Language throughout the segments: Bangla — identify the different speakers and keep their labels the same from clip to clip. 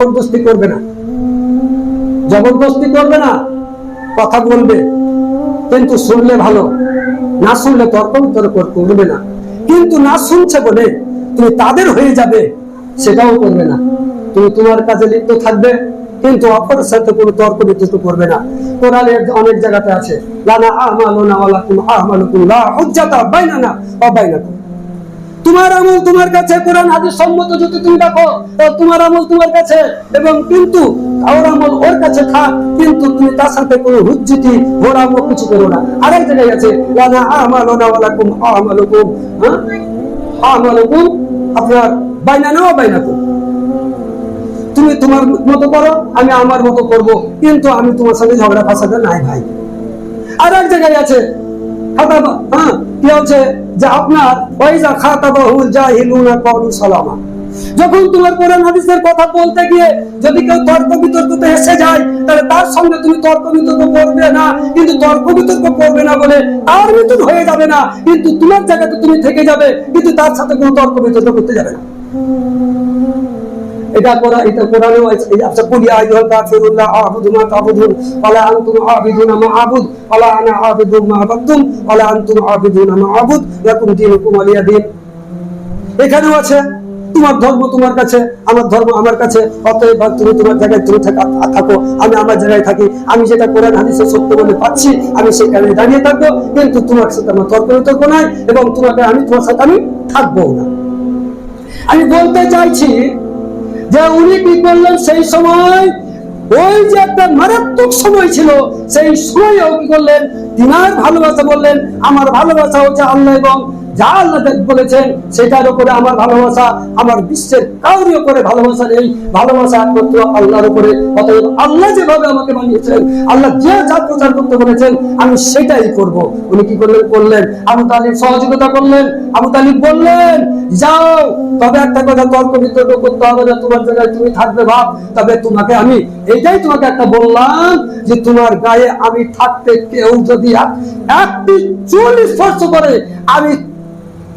Speaker 1: জবরদস্তি করবে না। জবরদস্তি করবে না, কথা বলবে, কিন্তু শুনলে ভালো, না শুনলে তর্ক বিতর্ক করবে না। কিন্তু না শুনছে বলে তুমি তাদের হয়ে যাবে, সেটাও করবে না। তুমি তোমার কাজে লিপ্ত থাকবে, কিন্তু অপরের সাথে কোনো তর্ক বিতর্ক করবে না। কোরআনের অনেক জায়গাতে আছে, লানা আমালুনা ওয়ালাকুম আমালুকুম লা হুজ্জাতা বাইনানা ওয়া বাইনাকুম। তোমার আমল তোমার কাছে, কোরআন, হাদিস সম্মত যদি তুমি দেখো তোমার আমল তোমার কাছে, এবং কিন্তু ওর আমল ওর কাছে থাক, কিন্তু তুমি তার সাথে কোনো হুজ্জতি ওর আমল কিছু করো না। জায়গায় আছে, লানা ওয়ালাকুম আমালুকুম হ্যাঁ? আমালুকুম, আপনার ওয়া বাইনাকুম তুমি তোমার মতো করো, আমি আমার মতো করব, কিন্তু আমি তোমার সাথে ঝগড়া ফাসাতে নাই ভাই। আর এক জায়গায় আছে হ্যাঁ? হচ্ছে যে আপনার ওয়াইজা খাতাবাহুল জাহিলুনা ক্বালু সালামা। যখন তোমার কোরআন হাদিসের কথা বলতে গিয়ে যদি কেউ তর্ক বিতর্কতে এসে যায়, তাহলে তার সঙ্গে তুমি তর্ক বিতর্ক করবে না, কিন্তু তর্ক বিতর্ক করবে না বলে তার মৃত্যু হয়ে যাবে না, কিন্তু তোমার জায়গাতে তুমি থেকে যাবে, কিন্তু তার সাথে কোনো তর্ক বিতর্ক করতে যাবে না। এটা করা এটা কোরআনেও আছে আচ্ছা কুল আইয়ুহাল কাফিরুন আ'বুদু মা তা'বুদুন ওয়ালা আনতুম আ'বিদুনা মা আ'বুদ ওয়ালা আনা আ'বিদু মা আ'বাদতুম ওয়ালা আনতুম আ'বিদুনা মা আ'বুদ লাকুম দীনুকুম ওয়ালিয়া দীন এখানেও আছে, তোমার ধর্ম তোমার কাছে, আমার ধর্ম আমার কাছে, অতএব তুমি তোমার জায়গায় তুমি থাকা- আমি আমার জায়গায় থাকি, আমি যেটা কোরআন, হাদিসে, সত্য বলে পাচ্ছি, আমি সেখানে দাঁড়িয়ে থাকব, কিন্তু তোমার সাথে আমার তর্ক বিতর্ক নাই, এবং তোমাকে আমি, তোমার সাথে আমি থাকব না। আমি বলতে চাইছি যে উনি কি করলেন সেই সময়, ওই যে একটা মারাত্মক সময় ছিল, সেই সময় কি করলেন? তিনার ভালোবাসা বললেন, আমার ভালোবাসা হচ্ছে আল্লাহ এবং যা আল্লাহ বলেছেন, সেটার উপরে আমার ভালোবাসা, আমার বিশ্বের কাউরি উপরে ভালোবাসা নেই। ভালোবাসা একমাত্র আল্লাহর উপরে। অতএব আল্লাহ যেভাবে আমাকে বানিয়েছেন, আল্লাহ যে যা প্রচার করতে বলেছেন, আমি সেটাই করব। উনি কি করলেন? করলেন। আবু তালিব সহযোগিতা করলেন। আবু তালিব বললেন, যাও, তবে একটা কথা তর্ক বিতর্ক করতে হবে না, তোমার জায়গায় তুমি থাকবে ভাব তবে তোমাকে আমি এইটাই তোমাকে একটা বললাম যে তোমার গায়ে আমি থাকতে কেউ যদি এক- একটি চুল স্পর্শ করে আমি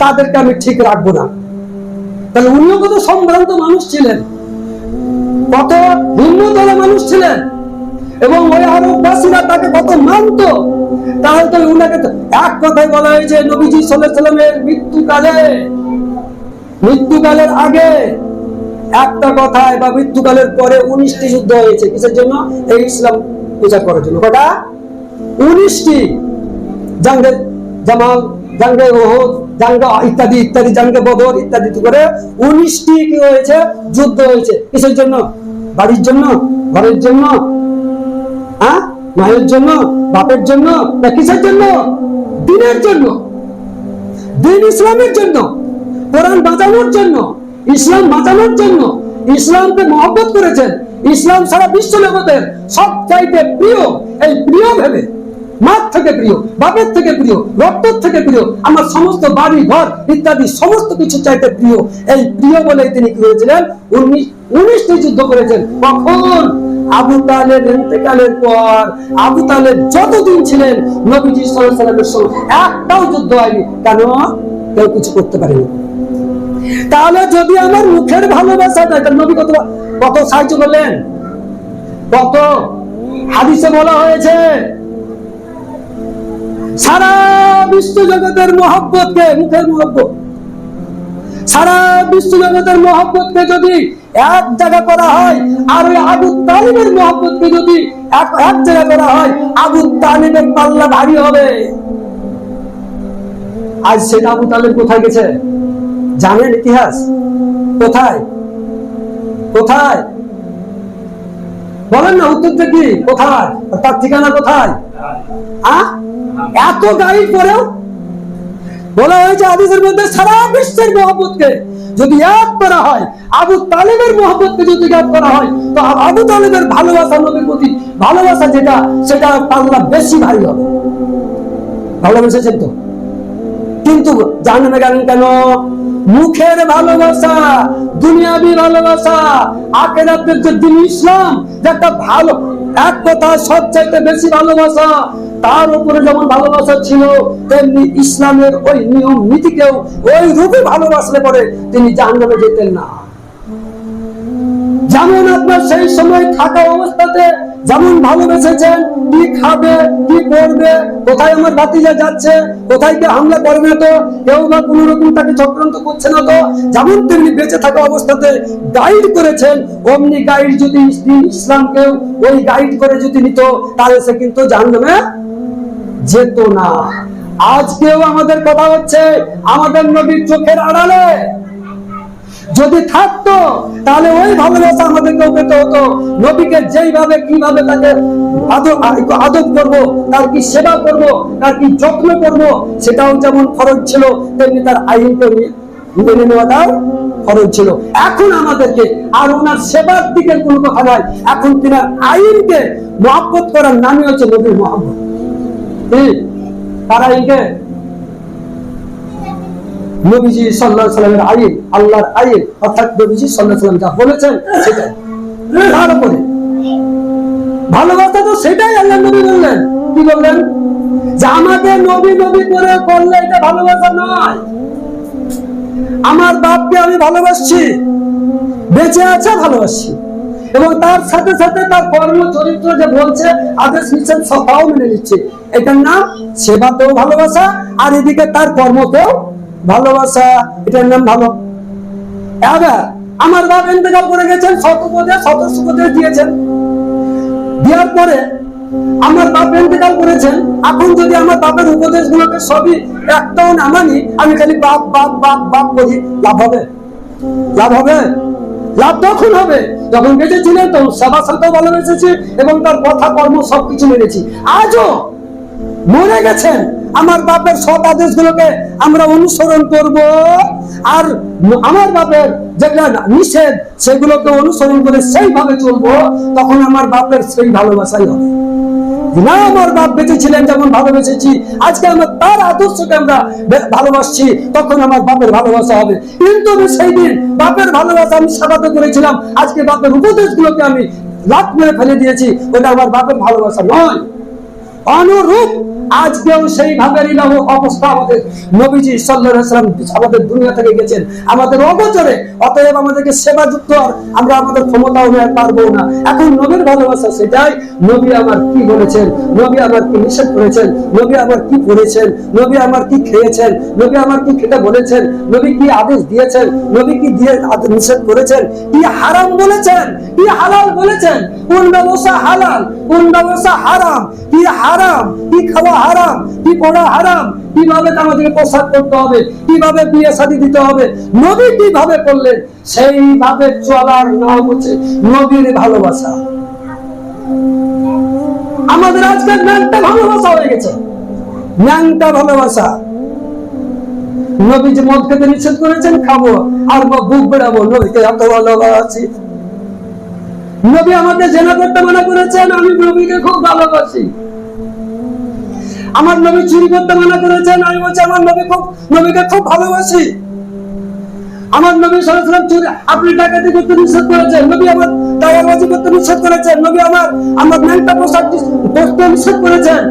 Speaker 1: তাদেরকে আমি ঠিক রাখব না। তাহলে উনিও কত সম্ভ্রান্ত মানুষ ছিলেন। কত হিন্দুতলা মানুষ ছিলেন। এবং ওই আরববাসীরা তাকে কত মানত, তাহলে তো উনাকে এক কথায় বলা হয়েছে নবীজি সাল্লামের মৃত্যুকালে, মৃত্যুকালের আগে একটা কথায় বা মৃত্যুকালের পরে উনিশটি যুদ্ধ হয়েছে। কিসের জন্য? এই ইসলাম প্রচার করার জন্য। কটা? উনিশটি। জাঙ্গে জামাল জাঙ্গে ওহদ জাঙ্গা ইত্যাদি ইত্যাদি জাঙ্গে বদর, ইত্যাদি করে উনিশটি কি হয়েছে? যুদ্ধ হয়েছে। কিসের জন্য? বাড়ির জন্য? ঘরের জন্য? হ্যাঁ? মায়ের জন্য? বাপের জন্য? না কিসের জন্য? দিনের জন্য। দিন ইসলামের জন্য। কোরআন বাঁচানোর জন্য। ইসলাম বাঁচানোর জন্য। ইসলামকে মহব্বত করেছেন। ইসলাম সারা বিশ্ব জগতের সব চাইতে প্রিয়, এই প্রিয় ভেবে। মার থেকে প্রিয়, বাপের থেকে প্রিয়, রক্তর থেকে প্রিয়, আমার সমস্ত বাড়ি ঘর ইত্যাদি সমস্ত কিছু চাইতে প্রিয়। এই প্রিয় বলে তিনি কি হয়েছিলেন উনিশ উনিশটি যুদ্ধ করেছেন। কখন? আবু তালের ইন্তেকালের পর। আবু তালেব যতদিন ছিলেন নবীজি সাল্লামের সঙ্গে একটাও যুদ্ধ হয়নি। কেন? কেউ কিছু করতে পারেনি। তাহলে যদি আমার মুখের ভালোবাসা তাহলে নবী কত কত সাহায্য করলেন? কত? হাদিসে বলা হয়েছে সারা বিশ্ব জগতের মহব্বতকে, মুখের মহব্বত। সারা বিশ্ব জগতের মহব্বতকে যদি এক জায়গা করা হয়, আর ওই আবু তালিবের মহব্বতকে যদি এক এক জায়গা করা হয়, আবু তালিবের পাল্লা ভারী হবে। আজ সেটা আবু তালিব কোথায় গেছে? জানেন ইতিহাস? কোথায়? কোথায়? বলেন না, উত্তরটা কি? কোথায়? তার ঠিকানা কোথায়? এত গাইড করেও বলা হয়েছে আদিসের মধ্যে সারা বিশ্বের মহব্বতকে যদি এক করা হয়, আবু তালেবের মহব্বতকে যদি এক করা হয়, তো আবু তালেবের ভালোবাসা নবীর প্রতি ভালোবাসা যেটা, সেটা পাল্লা বেশি ভারী হবে। ভালোবেসেছেন তো? কিন্তু জানেন গেলেন কেন? মুখের ভালোবাসা, দুনিয়াবি ভালোবাসা, আখেরাতের যে দিন ইসলাম একটা ভালো, এক কথা সব চাইতে বেশি ভালোবাসা, তার উপরে যেমন ভালোবাসা ছিল, তেমনি ইসলামের ওই নিয়ম নীতিকেও ওই রূপে ভালোবাসলে পরে তিনি জাহান্নামে যেতেন না। যেমন আপনার সেই সময় থাকা অবস্থাতে যেমন ভালোবেসেছেন কি খাবে, কি করবে, কোথায় আমার বাতিজা যাচ্ছে, কোথায় কি হামলা করবে তো, কেউ বা কোন রকম তাকে চক্রান্ত করছে না তো, যেমন তিনি বেঁচে থাকা অবস্থাতে গাইড করেছেন, অমনি গাইড যদি ইস- ইসলামকেও ওই গাইড করে যদি নিত, তাহলে সে কিন্তু জানবে যেত না। আজকেও আমাদের কথা হচ্ছে, আমাদের নবীর চোখের আড়ালে যদি থাকতো, তাহলে ওই ভালোবাসা আমাদেরকেও পেতে হতো। নবীকে যেইভাবে, কীভাবে তাকে আদব করব, তার কি সেবা করব, তার কি যত্ন করব, সেটাও যেমন খরচ ছিল, তেমনি তার আইনকে মেনে নেওয়াটাও ছিল। এখন আমাদেরকে আর ওনার সেবার দিকে কোনো কথা নাই। এখন তিনার আইনকে মহাব্বত করার নামই হচ্ছে নবীর মহাব্বত তার আইনকে নবীজি সাল্লাহ সাল্লামের আইন আল্লাহর আইন অর্থাৎ নবীজি সাল্লাহ সাল্লাম যা বলেছেন সেটাই। তার উপরে ভালোবাসা তো সেটাই আল্লাহ নবী বললেন। কি বললেন? যে আমাকে নবী নবী করে করলে এটা ভালোবাসা নয়। আমার বাপকে আমি ভালোবাসছি, বেঁচে আছে ভালোবাসছি। এবং তার সাথে সাথে তার কর্ম চরিত্র যে বলছে, আদেশ নিচ্ছেন সবাও মেনে নিচ্ছে। এটার নাম সেবাতেও ভালোবাসা, আর এদিকে তার কর্মতেও ভালোবাসা, এটার নাম ভালো। আমার বাপ ইন্তেকাল করে গেছেন শতপদে শত সুপদে দিয়েছেন। দেওয়ার পরে আমার বাপ ইন্তেকাল করেছেন। এখন যদি আমার বাপের উপদেশ গুলোকে সবই একটাও না মানি আমি খালি বাপ বাপ বাপ বাপ বলি লাভ হবে? লাভ হবে? লাভ তখন হবে। যখন বেঁচে ছিলেন তখন সবার সাথেও ভালোবেসেছি এবং তার কথা, কর্ম সবকিছু মেনেছি। আজও মরে গেছেন। আমার বাপের সৎ আদেশগুলোকে আমরা অনুসরণ করব। আর আমার বাপের যেগুলা নিষেধ, সেগুলোকে অনুসরণ করে সেইভাবে চলবো, তখন আমার বাপের সেই ভালোবাসাই হবে। না আমার বাপ যেমন ভালোবেসেছি আজকে তার আদর্শকে আমরা ভালোবাসছি, তখন আমার বাপের ভালোবাসা হবে। কিন্তু আমি সেই দিন বাপের ভালোবাসা আমি সাবাতে করেছিলাম, আজকে বাপের উপদেশগুলোকে আমি লাভ মেরে ফেলে দিয়েছি, ওটা আমার বাপের ভালোবাসা নয়। অনুরূপ আজকেও সেই ভাবেরই নাম অবস্থা আমাদের নবীজি সাল্লাম আমাদের দুনিয়া থেকে গেছেন। আমাদের অগোচরে, অতএব আমাদেরকে সেবা যুক্ত আর আমরা আমাদের ক্ষমতা অনুযায়ী পারব না। এখন নবীর ভালোবাসা সেটাই। নবী আমার কি বলেছেন? নবী আমার কি নিষেধ করেছেন? নবী আমার কি করেছেন নবী আমার কি খেয়েছেন? নবী আমার কি খেতে বলেছেন? নবী কি আদেশ দিয়েছেন? নবী কি দিয়ে নিষেধ করেছেন? কি হারাম বলেছেন? কি হালাল বলেছেন? কোন ব্যবসা হালাল কোন ব্যবসা হারাম। কি হারাম? কি খাওয়া হারাম? কি পড়া হারাম? কীভাবে আমাদেরকে পোশাক করতে হবে? কীভাবে বিয়ে শাদী দিতে হবে? নবী কীভাবে করলেন? সেইভাবে চলার নাম হচ্ছে নবীর ভালোবাসা। আমাদের আজকের ন্যাংটা ভালোবাসা হয়ে গেছে। ন্যাংটা ভালোবাসা। নবী যে মদ খেতে নিষেধ করেছেন, খাব। আর বুক বেড়াবো, নবীকে এত ভালোবাসি। নবী আমাকে জেনা করতে মানা করেছেন, আমি নবীকে খুব ভালোবাসি। আমার নবী চুরি করতে মানা করেছেন, আমি বলছি আমার নবী খুব, নবীকে খুব ভালোবাসি। আমার নবী সরাসরি চুরি, আপনি ডাকাতি করতে নিষেধ করেছেন, নবী আমার দাওয়ারবাজি করতে নিষেধ করেছেন, নবী আমার আমার ন্যাংটা পোশাক নিষেধ করেছেন।